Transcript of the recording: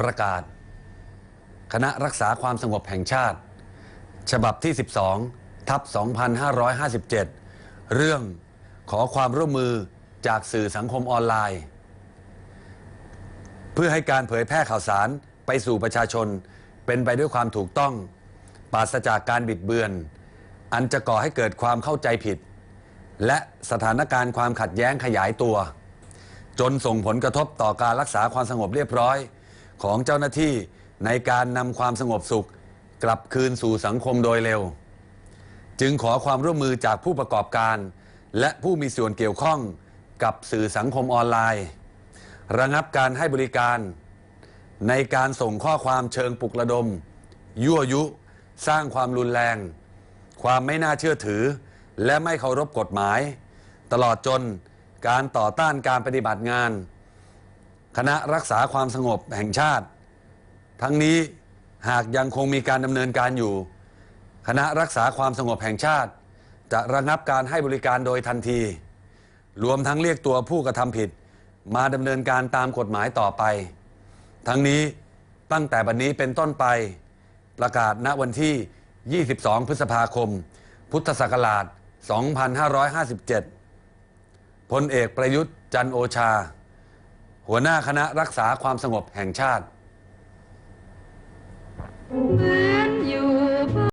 ประกาศ คณะรักษาความสงบแห่งชาติ ฉบับที่ 12 ทับ 2557 เรื่องขอความร่วมมือจากสื่อสังคมออนไลน์ เพื่อให้การเผยแพร่ข่าวสารไปสู่ประชาชน เป็นไปด้วยความถูกต้องปราศจากการบิดเบือน อันจะก่อให้เกิดความเข้าใจผิด และสถานการณ์ความขัดแย้งขยายตัว จนส่งผลกระทบต่อการรักษาความสงบเรียบร้อย ของเจ้าหน้าที่ในการนำความสงบสุข กลับคืนสู่สังคมโดยเร็ว จึงขอความร่วมมือจากผู้ประกอบการ และผู้มีส่วนเกี่ยวข้องกับสื่อสังคมออนไลน์ ระงับการให้บริการ ในการส่งข้อความเชิงปลุกระดม ยั่วยุ สร้างความรุนแรง ความไม่น่าเชื่อถือ และไม่เคารพกฎหมาย ตลอดจนการต่อต้านการปฏิบัติงาน คณะรักษาความสงบแห่งชาติ ทั้งนี้หากยังคงมีการดำเนินการอยู่ คณะรักษาความสงบแห่งชาติ จะระงับการให้บริการโดยทันที รวมทั้งเรียกตัวผู้กระทำผิด มาดำเนินการตามกฎหมายต่อไป ทั้งนี้ตั้งแต่บัดนนี้เป็นต้นไป ประกาศณวันที่ 22 พฤษภาคม พุทธศักราช 2557 พลเอกประยุทธ์จันโอชา หัวหน้าคณะรักษาความสงบแห่งชาติ